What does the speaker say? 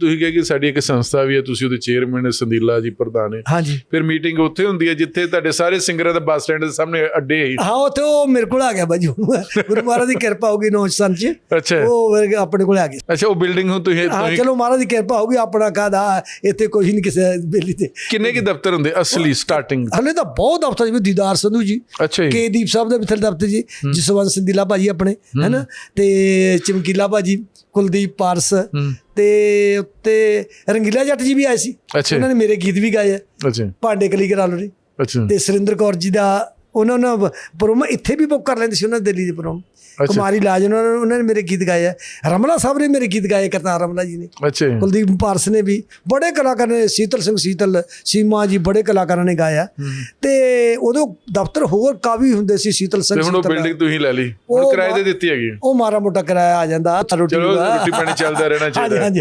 ਤੁਸੀਂ ਕਿਹਾ ਕਿ ਸਾਡੀ ਇੱਕ ਸੰਸਥਾ ਵੀ ਹੈ ਤੁਸੀਂ ਉਹਦੇ ਚੇਅਰਮੈਨ ਸੰਦੀਲਾ ਜੀ ਪ੍ਰਧਾਨ ਹੈ ਹਾਂਜੀ। ਫਿਰ ਮੀਟਿੰਗ ਉੱਥੇ ਹੁੰਦੀ ਹੈ ਜਿੱਥੇ ਤੁਹਾਡੇ ਸਾਰੇ ਸਿੰਗਰਾਂ ਦਾ ਬੱਸ ਸਟੈਂਡ ਦੇ ਸਾਹਮਣੇ ਅੱਡੇ ਹੈ ਹਾਂ ਉੱਥੇ ਉਹ ਮੇਰੇ ਕੋਲ ਆ ਗਿਆ ਬਾਜੀ ਗੁਰੂ ਮਹਾਰਾਜ ਦੀ ਕਿਰਪਾ ਹੋਗੀ ਨੌ ਸੰਨ ਚ ਅੱਛਾ। ਉਹ ਮੇਰੇ ਆਪਣੇ ਕੋਲ ਆ ਗਿਆ ਅੱਛਾ ਉਹ ਬਿਲਡਿੰਗ ਹੁਣ ਤੁਸੀਂ ਹਾਂ ਚਲੋ ਮਹਾਰਾਜ ਦੀ ਕਿਰਪਾ ਹੋਗੀ ਆਪਣਾ ਕਾਦਾ ਇੱਥੇ ਕੁਝ ਨਹੀਂ ਕਿਸੇ ਬੇਲੀ ਤੇ। ਕਿੰਨੇ ਕੀ ਦਫ਼ਤਰ ਹੁੰਦੇ ਅਸਲੀ ਸਟਾਰਟਿੰਗ ਹਲੇ ਤਾਂ ਬਹੁਤ ਦਫ਼ਤਰ ਜਿਵੇਂ ਦੀਦਾਰ ਸੰਧੂ ਜੀ ਅੱਛਾ ਜੀ। ਕੇ ਦੀਪ ਸਾਹਿਬ ਦੇ ਮਿੱਥਲ ਦਫ਼ਤਰ ਜੀ ਜਸਵੰਤ ਸਿੰਧੀਲਾ ਭਾਜੀ ਆਪਣੇ ਹੈਨਾ? ਤੇ ਚਮਕੀਲਾ ਭਾਜੀ ਕੁਲਦੀਪ ਪਾਰਸ ਤੇ ਉੱਤੇ ਰੰਗੀਲਾ ਜੱਟ ਜੀ ਵੀ ਆਏ ਸੀ। ਉਹਨਾਂ ਨੇ ਮੇਰੇ ਗੀਤ ਵੀ ਗਾਏ ਆ। ਅੱਛਾ। ਭਾਂਡੇ ਕਲੀ ਕਰਾ ਲਓ ਜੀ। ਅੱਛਾ। ਤੇ ਸੁਰਿੰਦਰ ਕੌਰ ਜੀ ਦਾ ਉਹਨਾਂ ਨੇ ਪ੍ਰੋਮ ਇੱਥੇ ਵੀ ਬੁੱਕ ਕਰ ਲੈਂਦੇ ਸੀ ਉਹਨਾਂ ਦੇ ਦਿੱਲੀ ਦੇ ਪ੍ਰੋਮ ਅੱਛਾ। ਕੁਮਾਰੀ ਲਾਜ ਉਹਨਾਂ ਨੇ ਉਹਨਾਂ ਨੇ ਮੇਰੇ ਗੀਤ ਗਾਏ ਆ ਰਮਲਾ ਸਾਹਿਬ ਨੇ ਮੇਰੇ ਗੀਤ ਗਾਏ ਕਰਤਾਰ ਰਮਲਾ ਜੀ ਨੇ ਅੱਛਾ। ਕੁਲਦੀਪ ਪਾਰਸ ਨੇ ਵੀ ਬੜੇ ਕਲਾਕਾਰ ਨੇ ਸੀਤਲ ਸਿੰਘ ਸੀਤਲ ਸੀਮਾ ਜੀ ਬੜੇ ਕਲਾਕਾਰਾਂ ਨੇ ਗਾਇਆ ਤੇ ਉਦੋਂ ਦਫ਼ਤਰ ਹੋਰ ਕਾਫੀ ਹੁੰਦੇ ਸੀ ਸੀਤਲ ਸਿੰਘ ਤੇ ਹੁਣ ਉਹ ਸੀਤਲ ਬਿਲਡਿੰਗ ਤੁਸੀਂ ਲੈ ਲਈ ਹੁਣ ਕਿਰਾਏ ਤੇ ਦਿੱਤੀ ਹੈਗੀ। ਉਹ ਮਾਰਾ ਮੋਟਾ ਕਿਰਾਇਆ ਆ ਜਾਂਦਾ ਰੋਟੀ ਚਲੋ ਦਾ। ਰੋਟੀ ਪਾਣੀ ਚੱਲਦਾ ਰਹਿਣਾ ਚਾਹੀਦਾ। ਹਾਂਜੀ ਹਾਂਜੀ